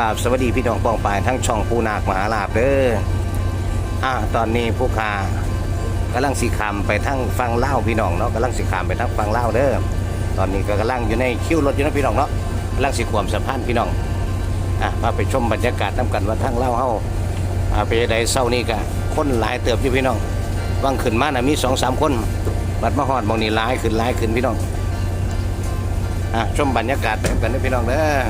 ราบสวัสดีพี่น้องปองปายทั้งช่องปูนาคมหาลาบเด้ออ่าตอนนี้ผู้คากำลังสีขามไปทั้งฟังเล่าพี่น้องเนาะกำลังสีขามไปทั้งฟังเล่าเด้อตอนนี้ก็กำลังอยู่ในคิวรถอยู่นะพี่น้องเนาะกำลังสีขวมสะพานพี่น้องอะมาไปชมบรรยากาศน้กันว่าทั้งเล่าเฮาอ่าไปใดเศร้านี่ก็คนหลายเติบอยู่พี่น้องว่างขึ้นมานะมีสองสามคนบัดมาหอดมองนี่หลายขึ้นหลายขึ้นพี่น้องอะชมบรรยากาศไปกันนะพี่น้องเด้อ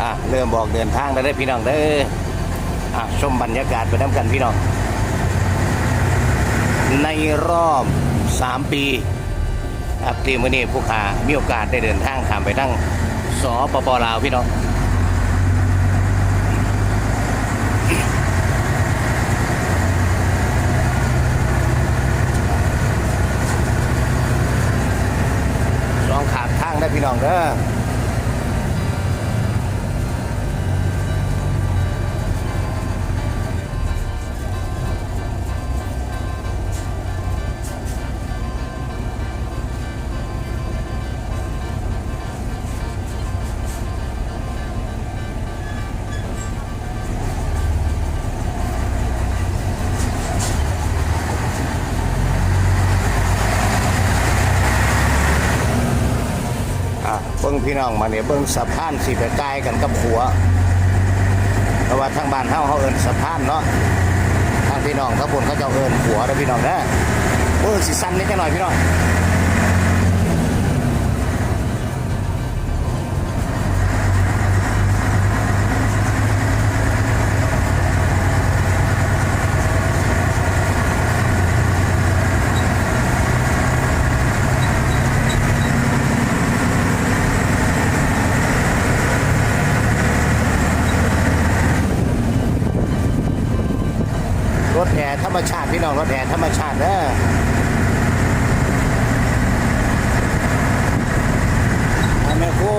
อะเริ่มบอกเดินทางแล้วได้พี่น้องเด้ออะชมบรรยากาศไปน้ำกันพี่น้อง ในรอบ 3 ปีครับที่มื่อนี้ผู้ขามีโอกาสได้เดินทางข้ามไปทั้งสปปลาวพี่น้องสองขาดทางได้พี่น้องเด้อ พี่น้องมาเนี่ยเบิ้งสะพานสีไปใกล้กันกับขัวเพราะว่าทางบ้านเฮาเขาเอินสะพานเนาะทางพี่น้องทั้งบนเขาจะเอินขัวนะพี่น้องนะเออสีสั้นนิดหน่อยพี่น้อง ธรรมชาติพี่น้องรถแห่ธรรมชาติเด้อเอาแม่ครู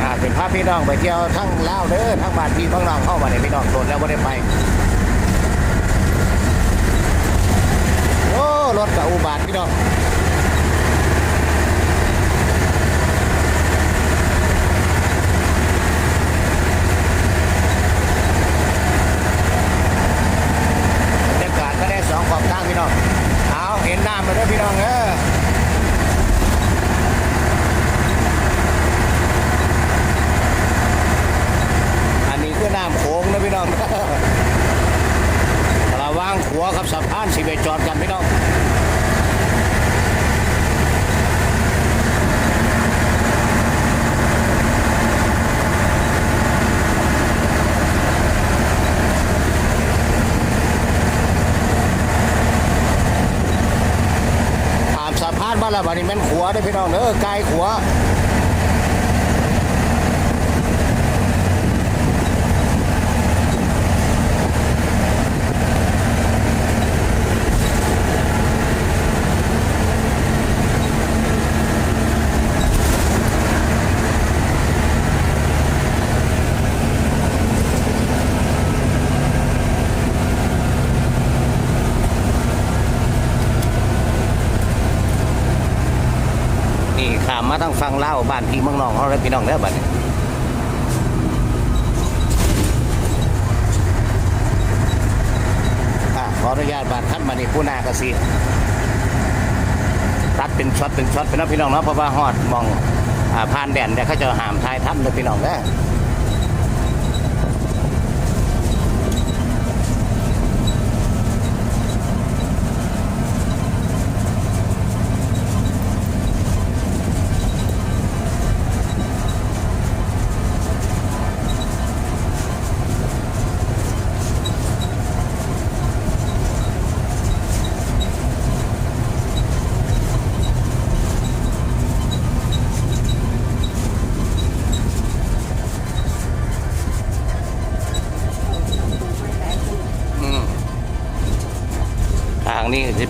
อ่าเป็นภา พี่น้องไปเที่ยวทั้งลาวเด้อทั้งบ้านพี่ทั้งน้องเข้ามาในพี่น้องโดนแล้วไม่ได้ไปโอ้รถกับอุบาทพี่น้องบรรยากาศก็ได้สองขอบทางพี่น้องเอาเห็นน้ำมาด้วยพี่น้องเออ อันนี้คือน้ำโขงนะพี่น้อง ระวังขัวกับสะพานสิไปจอดกันพี่น้อง ตา มานบ้านละบัดนี้แม่นขัวได้พี่น้องเด้อไกลขัว นี่ขามมาต้องฟังเล่าบ้านพี่เมืองน้องเขาเลยพี่น้องเด้วบัดนี้ขออนุญาตบาดท่านมานี่ผู้นากระสีตัดเป็นช็อตเป็นช็อตเป็นน้องพี่น้องเนาะเพราะว่าฮอดมองอ่าผ่านแดนแต่เขาจะหามทายถ้ำเลยพี่น้องเด้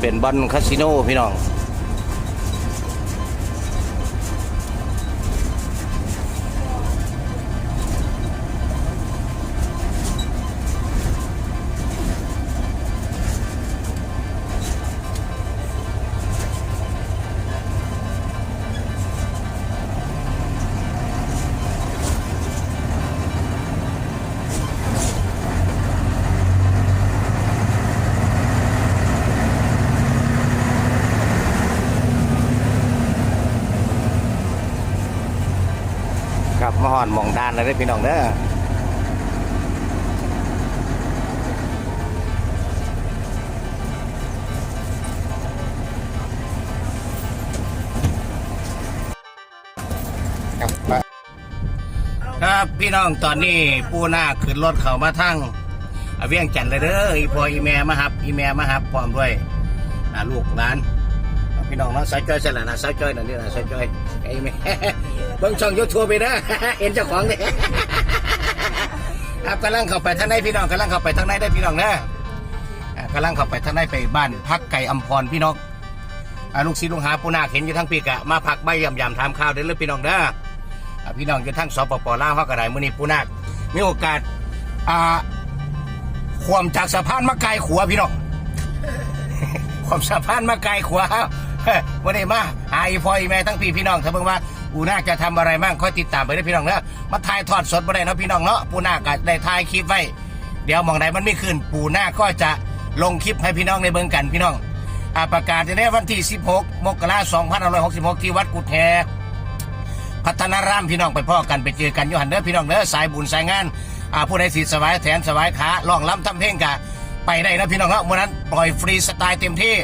เป็นบอลคาสิโนพี่น้อง มาหอนมองดานเลยเด้พี่น้องเด้อครับพี่น้องตอนนี้ปูนาขึ้นรถเขามาทั้งอ่าเวียงจันเลยเด้ออีพออีแม่มาหับ อีแม่มาหับพร้อมด้วยลูกหลาน พี่น้องเนาะสายจ้อยใช่ละนะสายจ้อยนั่นนี่นะสายจ้อย ไอ้แม่เบิ่งช่องยูทูบไปนะเห็นเจ้าของเนี่ยครับกำลังเข้าไปทางในพี่น้องกำลังเข้าไปทางในได้พี่น้องนะอ่ากำลังเข้าไปทางในไปบ้านพักไก่อัมพรพี่น้องลูกศิษย์ลูกหาปูนาเห็นอยู่ทั้งปีกะมาพักใบยำยำทำข้าวเด้อเลยพี่น้องเด้ออ่พี่น้องอยู่ทั้งสปปลาวเขาก็ได้มื้อนี้ปูนามีโอกาสอ่าความจากสะพานมาไกลขัวพี่น้องความสะพานมาไกลขวา วันนี้มาหาอีพออีแม่ทั้งพี่พี่น้องถ้าเบิ่งว่าปูนาคจะทำอะไรบ้างค่อยติดตามไปได้พี่น้องเนาะมาถ่ายทอดสดบ่ได้เนาะพี่น้องเนาะปูนาคก็ได้ถ่ายคลิปไว้ เดี๋ยวมองใดมันไม่ขึ้นปูนาคก็จะลงคลิปให้พี่น้องในเบิ่งกันพี่น้องอาประกาศจะได้วันที่ 16 มกราคม2566 ที่วัดกุฎแฮพัฒนารามพี่น้องไปพ่อกันไปเจอกันยูหันเด้อพี่น้องเด้อสายบุญสายงานอาผู้ใดสิสบายแขนสบายขาล่องล้ำทำเพลงกะไปได้นะพี่น้องเนาะเมื่อนั้นปล่อยฟรีสไตล์เต็มที่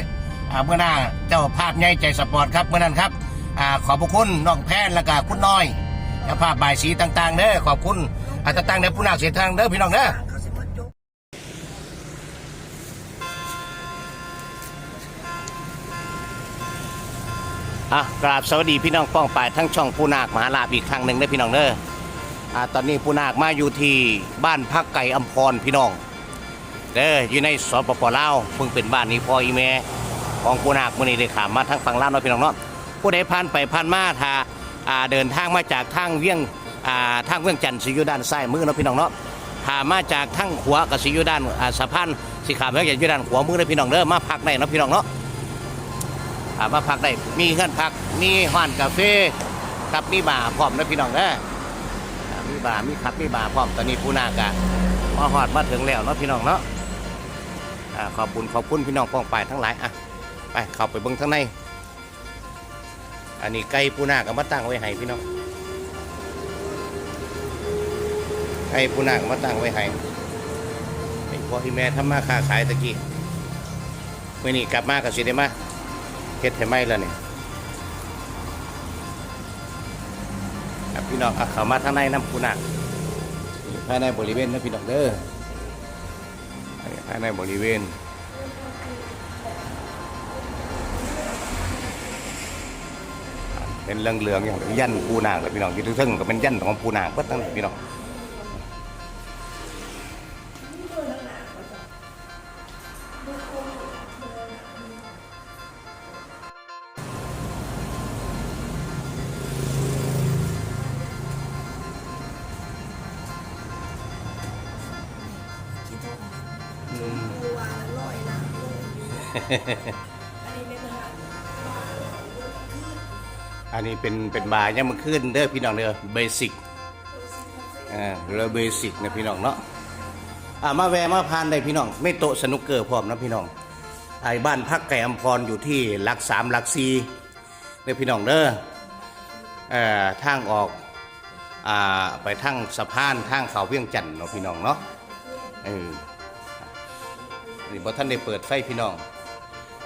อ่าเมื่อหน้าเจ้าภาพใหญ่ใจสปอร์ตครับเมื่อนั้นครับอ่าขอบพระคุณน้องแพนและก็คุณน้อยเจ้าภาพบายสีต่างๆเด้อขอบคุณอาต่างๆเด้อผู้นาคเสียทางเด้อพี่น้องเด้ออะกราบสวัสดีพี่น้องป้องปายทั้งช่องปูนาคมหาลาภอีกครั้งหนึ่งเด้พี่น้องเด้ออ่าตอนนี้ปูนาคมาอยู่ที่บ้านพักไก่อัมพรพี่น้องเด้ออยู่ในสปปลาวเพิ่งเป็นบ้านนี้พ่ออีแม่ ของปูนาคมือนี้ได้ขามมาทั้งฝั่งลาวเนาะพี่น้องเนาะผู้ใดผ่านไปผ่านมาถ้าอ่าเดินทางมาจากทางเวียงอ่าทางเวียงจันทร์สิอยู่ด้านซ้ายมือเนาะพี่น้องเนาะถ้ามาจากทางขวาก็สิอยู่ด้านอ่าสะพานสิขามเวียงจันทร์อยู่ด้านขวามือเด้อพี่น้องเด้อมาพักได้เนาะพี่น้องเนาะถามาพักได้มีเงื่อนพักมีห้านกาแฟครับมีบาร์พร้อมนะพี่น้องนะอ่ามีบาร์มีครับมีบาร์พร้อมตอนนี้ผู้นากะมาหอดมาถึงแล้วเนาะพี่น้องเนาะอ่าขอบคุณขอบคุณพี่น้องป้องปายทั้งหลายอะ ไปเข้าไปเบิ่งข้างใน อันนี้ไก่ปูนาก็มาตั้งไว้ให้พี่น้องไก่ปูนาก็มาตั้งไว้ให้ไอ้พ่อที่แม่ทำมาค้าขายตะกี้เมื่อนี้กลับมากับสิได้มาเฮ็ดให้ไหมแล้วเนี่ยพี่น้องเข้ามาทางในน้ำปูนักนี่ภายในบริเวณนะพี่น้องเด้อภายในบริเวณ เป็นเรื่องเหลืองๆอย่างยันปูนางเลยพี่น้องอยู่ทึ่งๆก็เป็นยันของปูนางเพิ่ทั้งนั้นพี่น้องอืมบัวลอยน้ำเล นนี้เป็นเป็นบาร์ยังมาขึ้นเด้อพี่น้องเด้อเบสิกอ่าเรือเบสิกนะพี่น้องเนาะอ่ามาแวะมาพานได้พี่น้อง ไม่โตะสนุกเกอร์พร้อมนะพี่น้องไอ้บ้านพักไก่อมพรอยู่ที่หลักสามหลักสี่เด้อพี่น้องเด้อเอ่อทางออกอ่าไปทางสะพานทางเขาเวียงจันทน์เนาะพี่น้องเนาะเออนี่บ่ท่านได้เปิดไฟพี่น้อง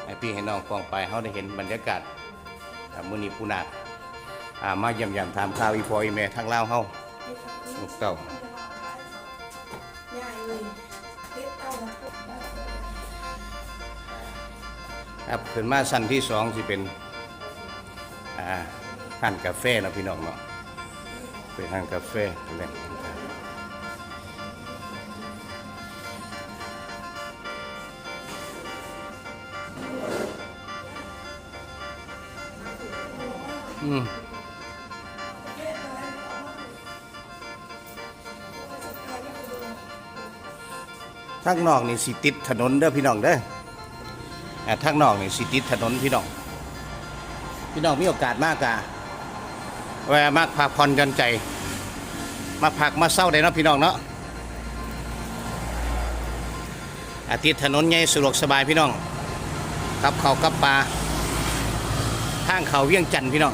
ให้พี่ให้น้องฟองไปเขาได้เห็นบรรยากาศมื้อนี้ปูนา อามาเยี่ยมยามถามข่าวอีพออีแม่ทางลาวเฮาลูกเต้าครับขึ้นมาสั้นที่สองที่เป็นอ่าห้านกาแฟนะพี่น้องเนาะเป็นห้านกาแฟเลยอืม ทางนอกนี่สิติดถนนเด้อพี่น้องเด้ออ่าทางนอกนี่สิติดถนนพี่น้อง พี่น้องมีโอกาสมากอะแวะมากพักผ่อนหย่อนใจ มาพักมาเศร้าได้เนาะพี่น้องเนาะอาทิตย์ถนนใหญ่สะดวกสบายพี่น้องกับเขากับปลาทางเขาเวียงจันทน์พี่น้อง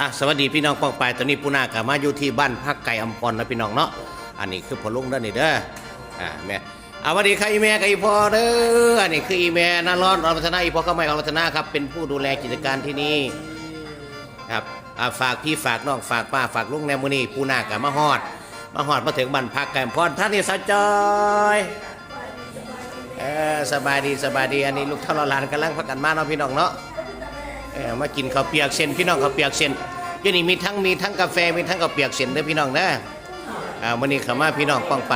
อะสวัสดีพี่น้องปองไปายตอนนี้ปูนากามาอยู่ที่บ้านพักไก่อำพรนะพี่น้องเนาะอันนี้คือพอลุงเด้อนี่เด้ออ่าแม่อ่าสวัสดีค่ะอีแม่กับอีพ่อเด้ออันนี้คืออีแม่นารอดอรพัฒนาอีพ่อก็ไม่อรพัฒนาครับเป็นผู้ดูแลกิจการที่นี่ครับอ่าฝากพี่ฝากน้องฝากป้าฝากลุงแนมอนี่ปูนากามาฮอด มาฮอดมาถึงบ้านพักไก่อำพรท่านนี่สาวจอยเออสบายดีสบายดีอันนี้ลูกท่าเราหลานกำลังพักกันมาเนาะพี่น้องเนาะ เออมากินข้าวเปียกเส้นพี่น้องข้าวเปียกเส้นเดี๋ยวนี้มีทั้งมีทั้งกาแฟมีทั้งข้าวเปียกเส้นเด้อพี่น้องนะอ่าวันนี้ขามาพี่น้องป้องไป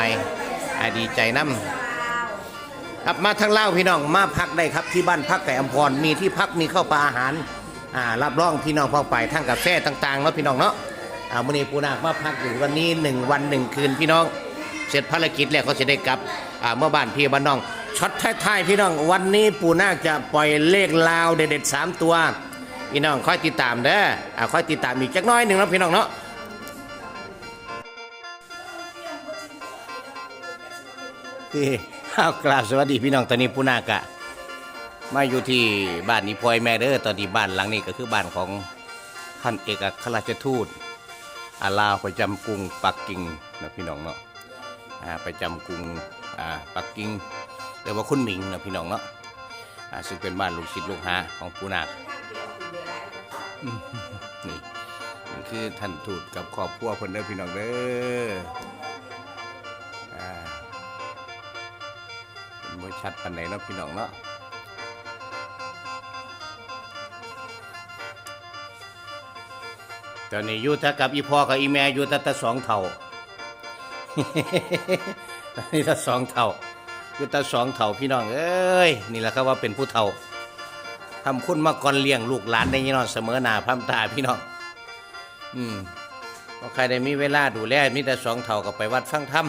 อ่าดีใจน้ำครับมาทั้งเล่าพี่น้องมาพักได้ครับที่บ้านพักไก่อมพรมีที่พักมีข้าวปลาอาหารอ่ารับรองพี่น้องป้องไปทั้งกาแฟต่างๆเนาะพี่น้องเนาะอ่าวันนี้ปูนาคมาพักอยู่วันนี้หนึ่งวันหนึ่งคืนพี่น้อง เสร็จภารกิจแล้วก็จะได้กลับอ่าเมื่อบ้านพี่บ้านน้องช็อตท้ายๆพี่น้องวันนี้ปูนาคจะปล่อยเลขลาวเด็ดๆสามตัว พี่น้องค่อยติดตามเด้ออ่าค่อยติดตามอีกจักน้อยหนึ่งนะพี่น้องเนาะที่ข้าวกราบสวัสดีพี่น้องตอนนี้ปูนาคอะมาอยู่ที่บ้านนี้พอยแม่เด้อตอนนี้บ้านหลังนี้ก็คือบ้านของท่านเอกอัครราชทูตอาลาวประจำกรุงปักกิ่งนะพี่น้องเนาะอ่าประจำกรุงอ่าปักกิ่งเรียกว่าคุณหมิงนะพี่น้องเนาะอ่าซึ่งเป็นบ้านลูกศิษย์ลูกหาของปูนาค นี่คือท่านทูตกับครอบครัวเพิ่นเด้อพี่น้องเด้ออ่าเป็นบ่ชัดปานใดเนาะพี่น้องเนาะตอนนี้อยู่ถ้ากับอีพ่อกับอีแม่อยู่แต่แต่สองเท่านี่ถ้าสองเท่าคือตาสองเท่าพี่น้องเอ้ยนี่แหละครับว่าเป็นผู้เท่าำคุณมาก่อนเลี้ยงลูกหลานได้ยี่นองเสมอหนาพร้ำตาพี่น้อง อืมพอใครได้มีเวลาดูแลมีแต่สองเท่าก็ไปวัดฟังธรรม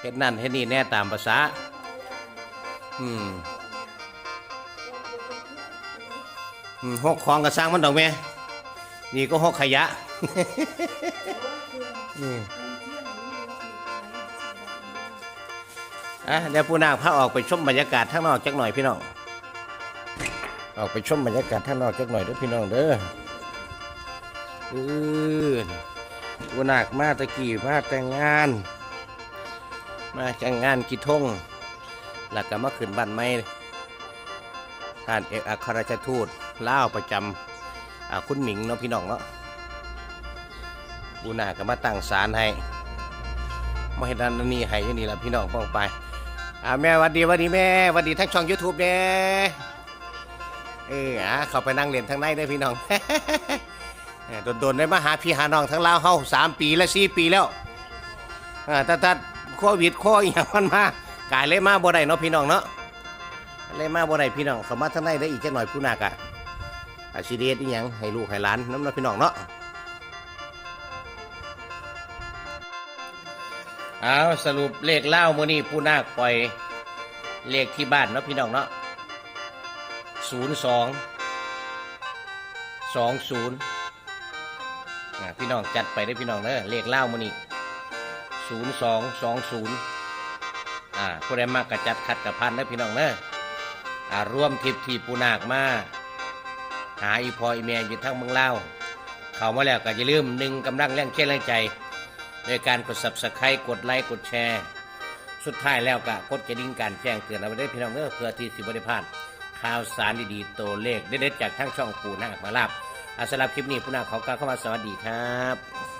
เฮ็ดนั่นเฮ็ดนี่แน่ตามภาษา อืมอืมหกของก็สร้างมันดอกแม่ นี่ก็หกขยะอืมอะเดี๋ยวปูนาคพาออกไปชมบรรยากาศข้างนอกจักหน่อยพี่น้อง ออกไปชมบรรยากาศข้างนอกจักหน่อยเด้อพี่น้องเด้ออือปูนาคมาตะกี้มาแต่งงาน มาแต่งงานกิทงแล้วก็มาขึ้นบ้านใหม่ท่านเอกอัครราชทูตล่าวประจำอ่าคุณหมิงเนาะพี่น้องเนาะปูนาคก็มาตั้งศาลให้มาให้ด้านนี้ให้ที่นี่ละพี่น้องป้องไปอ่าแม่วัดดีวัดดีแม่วัดดีทั้งช่อง YouTube เด้ เอออะเขาไปนั่งเรียนทางในได้พี่น้อง โดนๆได้มาหาพี่หาน้องทั้งลาวเฮาสามปีและสี่ปีแล้วอ่าถ้าถ้าโควิดโคอหย่างมันมากายเลยมาบ่ได้เนาะพี่น้องเนาะเลยมาบ่ได้พี่น้องเขามาทางในได้อีกจักหน่อยผู้นากะอาชีเดสอีหยังให้ลูกให้หลานน้ำเนาะพี่น้องเนาะเอาสรุปเลขเล่ามื่อนี้ผู้นาคปล่อยเลขที่บ้านเนาะพี่น้องเนาะ ศูนย์สองสองศูนย์พี่น้องจัดไปได้พี่น้องเด้อเลขเล่ามือนี่ศูนย์สองสองศูนย์อ่าผู้ใดมากกระจัดขัดกับพันได้พี่น้องเด้ออ่าร่วมทริปที่ปูนาคมาหาอีพออีเมียอยู่ทั้งเมืองเล่าเข้ามาแล้วก็อย่าลืมหนึ่งกำลังแรงเช่นแรงใจโดยการกด subscribe กดไลค์กดแชร์ สุดท้ายแล้วก็กดกระดิ่งการแจ้งเตือนเอาไว้ได้พี่น้องเด้อเพื่อที่สิบริพลาด ข่าวสารดีๆตัวเลขเด็ดๆจากทั้งช่องปูนาคมาลาบอาสำหรับคลิปนี้ผู้นาขอกล่าวเข้ามาสวัสดีครับ